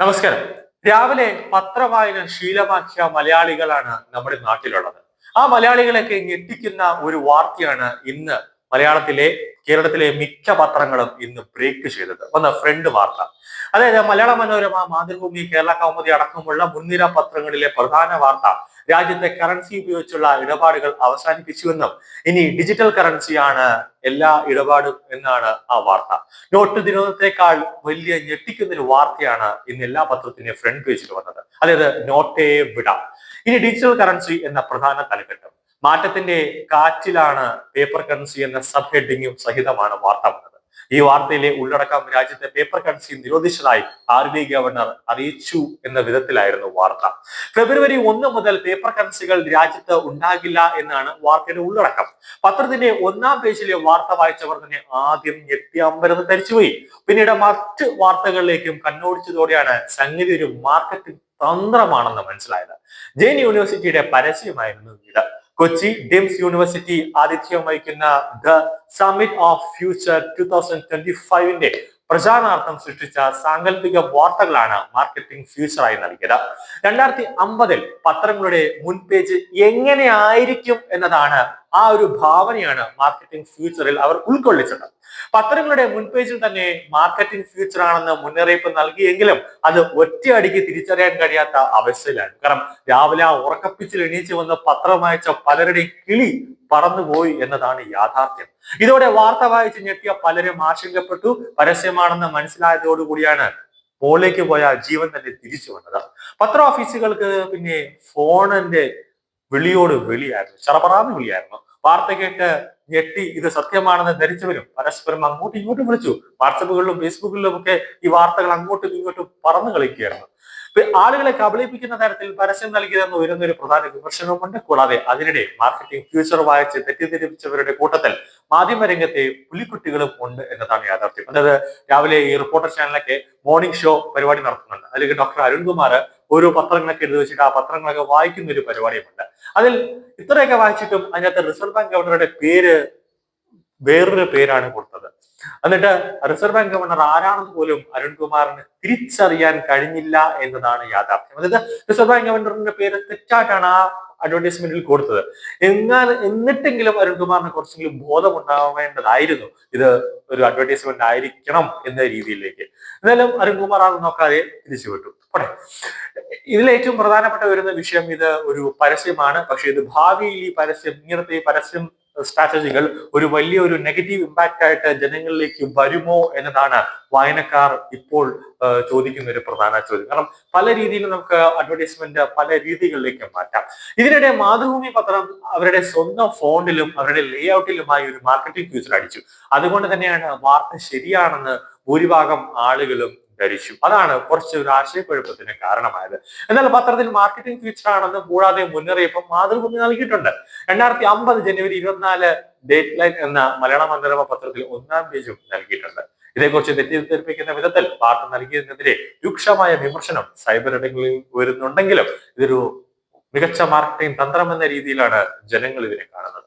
നമസ്കാരം. രാവിലെ പത്രവായന ശീലമാക്കിയ മലയാളികളാണ് നമ്മുടെ നാട്ടിലുള്ളത്. ആ മലയാളികളെയൊക്കെ ഞെട്ടിക്കുന്ന ഒരു വാർത്തയാണ് ഇന്ന് മലയാളത്തിലെ കേരളത്തിലെ മിക്ക പത്രങ്ങളും ഇന്ന് ബ്രേക്ക് ചെയ്തത്. ഒന്ന് ഫ്രണ്ട് വാർത്ത. അതായത് മലയാള മനോരമ മാതൃഭൂമി കേരള കൗമുദി അടക്കമുള്ള മുൻനിര പത്രങ്ങളിലെ പ്രധാന വാർത്ത രാജ്യത്തെ കറൻസി ഉപയോഗിച്ചുള്ള ഇടപാടുകൾ അവസാനിപ്പിച്ചുവെന്നും ഇനി ഡിജിറ്റൽ കറൻസിയാണ് എല്ലാ ഇടപാടും എന്നാണ് ആ വാർത്ത. നോട്ട് ദിനത്തേക്കാൾ വലിയ ഞെട്ടിക്കുന്ന ഒരു വാർത്തയാണ് ഇന്ന് എല്ലാ പത്രത്തിന്റെയും ഫ്രണ്ട് പേജിൽ വന്നത്. അതായത് നോട്ടേ വിട. ഇനി ഡിജിറ്റൽ കറൻസി എന്ന പ്രധാന തലക്കെട്ടും. മാറ്റത്തിന്റെ കാറ്റിലാണ് പേപ്പർ കറൻസി എന്ന സബ് ഹെഡിങ്ങും സഹിതമാണ് വാർത്ത വന്നത്. ഈ വാർത്തയിലെ ഉള്ളടക്കം രാജ്യത്തെ പേപ്പർ കറൻസി നിരോധിച്ചതായി ആർ ബി ഗവർണർ അറിയിച്ചു എന്ന വിധത്തിലായിരുന്നു വാർത്ത. ഫെബ്രുവരി ഒന്ന് മുതൽ പേപ്പർ കറൻസികൾ രാജ്യത്ത് ഉണ്ടാകില്ല എന്നാണ് വാർത്തയുടെ ഉള്ളടക്കം. പത്രത്തിന്റെ ഒന്നാം പേജിലെ വാർത്ത വായിച്ചവർ തന്നെ ആദ്യം ഞെട്ടി അമ്പരന്ന് ധരിച്ചുപോയി പിന്നീട് മറ്റ് വാർത്തകളിലേക്കും കണ്ണോടിച്ചതോടെയാണ് സംഗതി ഒരു മാർക്കറ്റിംഗ് തന്ത്രമാണെന്ന് മനസ്സിലായത്. ജെയിൻ യൂണിവേഴ്സിറ്റിയുടെ പരസ്യമായിരുന്നു ഇത്. കൊച്ചി ഡിംസ് യൂണിവേഴ്സിറ്റി ആതിഥ്യം വഹിക്കുന്ന the summit of future two thousand twenty ഫൈവിന്റെ പ്രചാരണാർത്ഥം സൃഷ്ടിച്ച സാങ്കല്പിക വാർത്തകളാണ് മാർക്കറ്റിംഗ് ഫ്യൂച്ചറായി നൽകിയത്. രണ്ടായിരത്തി അമ്പതിൽ പത്രങ്ങളുടെ മുൻപേജ് എങ്ങനെ ആയിരിക്കും എന്നതാണ് ആ ഒരു ഭാവനയാണ് മാർക്കറ്റിംഗ് ഫ്യൂച്ചറിൽ അവർ ഉൾക്കൊള്ളിച്ചത്. പത്രങ്ങളുടെ മുൻപേജിൽ തന്നെ മാർക്കറ്റിംഗ് ഫ്യൂച്ചർ ആണെന്ന് മുന്നറിയിപ്പ് നൽകിയെങ്കിലും അത് ഒറ്റയടിക്ക് തിരിച്ചറിയാൻ കഴിയാത്ത അവസ്ഥയിലാണ് കാരണം രാവിലെ ഉറക്കപ്പിച്ചിൽ എണീച്ചു വന്ന് പത്രം വായിച്ച പലരുടെയും കിളി പറന്നുപോയി എന്നതാണ് യാഥാർത്ഥ്യം. ഇതോടെ വാർത്ത വായിച്ച് ഞെട്ടിയ പലരും ആശങ്കപ്പെട്ടു. പരസ്യമാണെന്ന് മനസ്സിലായതോടുകൂടിയാണ് മോളിലേക്ക് പോയ ജീവൻ തന്നെ തിരിച്ചു വന്നത്. പത്ര ഓഫീസുകൾക്ക് പിന്നെ ഫോണിന്റെ വിളിയോട് വിളിയായിരുന്നു. ചറപറാന്ന് വിളിയായിരുന്നു. വാർത്ത കേട്ട് ഞെട്ടി ഇത് സത്യമാണെന്ന് ധരിച്ചവരും പരസ്പരം അങ്ങോട്ടും ഇങ്ങോട്ടും വിളിച്ചു. വാട്സപ്പുകളിലും ഫേസ്ബുക്കിലും ഒക്കെ ഈ വാർത്തകൾ അങ്ങോട്ടും ഇങ്ങോട്ടും പറന്നു കളിക്കുകയായിരുന്നു. ആളുകളെ കബളിപ്പിക്കുന്ന തരത്തിൽ പരസ്യം നൽകിയതെന്ന് ഉയരുന്ന ഒരു പ്രധാന വിമർശനവുമുണ്ട്. കൂടാതെ അതിനിടെ മാർക്കറ്റിംഗ് ഫ്യൂച്ചർ വായിച്ച് തെറ്റിദ്ധരിപ്പിച്ചവരുടെ കൂട്ടത്തിൽ മാധ്യമരംഗത്തെ പുലിക്കുട്ടികളും ഉണ്ട് എന്നതാണ് യാഥാർത്ഥ്യം. അതായത് രാവിലെ ഈ റിപ്പോർട്ടർ ചാനലൊക്കെ മോർണിംഗ് ഷോ പരിപാടി നടത്തുന്നുണ്ട്. അതിലേക്ക് ഡോക്ടർ അരുൺകുമാർ ഓരോ പത്രങ്ങളൊക്കെ എഴുതി വെച്ചിട്ട് ആ പത്രങ്ങളൊക്കെ വായിക്കുന്ന ഒരു പരിപാടിയുമുണ്ട്. അതിൽ ഇത്രയൊക്കെ വായിച്ചിട്ടും അതിനകത്ത് റിസർവ് ബാങ്ക് ഗവർണറുടെ പേര് വേറൊരു പേരാണ് കൊടുത്തത്. എന്നിട്ട് റിസർവ് ബാങ്ക് ഗവർണർ ആരാണെന്ന് പോലും അരുൺകുമാറിന് തിരിച്ചറിയാൻ കഴിഞ്ഞില്ല എന്നതാണ് യാഥാർത്ഥ്യം. അതായത് റിസർവ് ബാങ്ക് ഗവർണറിന്റെ പേര് തെറ്റായിട്ടാണ് ആ അഡ്വർടൈസ്മെന്റിൽ കൊടുത്തത്. എന്നാൽ എന്നിട്ടെങ്കിലും അരുൺകുമാറിന് കുറച്ചെങ്കിലും ബോധം ഉണ്ടാവേണ്ടതായിരുന്നു ഇത് ഒരു അഡ്വർടൈസ്മെന്റ് ആയിരിക്കണം എന്ന രീതിയിലേക്ക്. എന്നാലും അരുൺകുമാർ അത് നോക്കാതെ തിരിച്ചു വിട്ടു പോട്ടെ ഇതിൽ ഏറ്റവും പ്രധാനപ്പെട്ട വരുന്ന വിഷയം ഇത് ഒരു പരസ്യമാണ്. പക്ഷെ ഇത് ഭാവിയിൽ ഈ പരസ്യം ഇങ്ങനത്തെ പരസ്യം സ്ട്രാറ്റജികൾ ഒരു വലിയ ഒരു നെഗറ്റീവ് ഇമ്പാക്റ്റ് ആയിട്ട് ജനങ്ങളിലേക്ക് വരുമോ എന്നതാണ് വായനക്കാർ ഇപ്പോൾ ചോദിക്കുന്ന ഒരു പ്രധാന ചോദ്യം. കാരണം പല രീതിയിൽ നമുക്ക് അഡ്വർടൈസ്മെന്റ് പല രീതികളിലേക്ക് മാറ്റാം. ഇതിനിടെ മാതൃഭൂമി പത്രം അവരുടെ സ്വന്തം ഫോണ്ടിലും അവരുടെ ലേ ഔട്ടിലുമായി ഒരു മാർക്കറ്റിംഗ് ഫ്യൂച്ചർ അടിച്ചു. അതുകൊണ്ട് തന്നെയാണ് വാർത്ത ശരിയാണെന്ന് ഭൂരിഭാഗം ആളുകളും ധരിച്ചു. അതാണ് കുറച്ച് ഒരു ആശയക്കുഴപ്പത്തിന് കാരണമായത്. എന്നാൽ പത്രത്തിൽ മാർക്കറ്റിംഗ് ഫ്യൂച്ചർ ആണെന്ന് കൂടാതെ മുന്നറിയിപ്പ് മാതൃഭൂമി നൽകിയിട്ടുണ്ട്. രണ്ടായിരത്തി അമ്പത് ജനുവരി ഇരുപത്തിനാല് ഡേറ്റ് ലൈൻ എന്ന മലയാള മനോരമ പത്രത്തിൽ ഒന്നാം പേജും നൽകിയിട്ടുണ്ട്. ഇതേക്കുറിച്ച് തെറ്റിദ്ധരിപ്പിക്കുന്ന വിധത്തിൽ വാർത്ത നൽകിയതിനെതിരെ രൂക്ഷമായ വിമർശനം സൈബർ ഇടങ്ങളിൽ വരുന്നുണ്ടെങ്കിലും ഇതൊരു മികച്ച മാർക്കറ്റിംഗ് തന്ത്രം എന്ന രീതിയിലാണ് ജനങ്ങൾ ഇതിനെ കാണുന്നത്.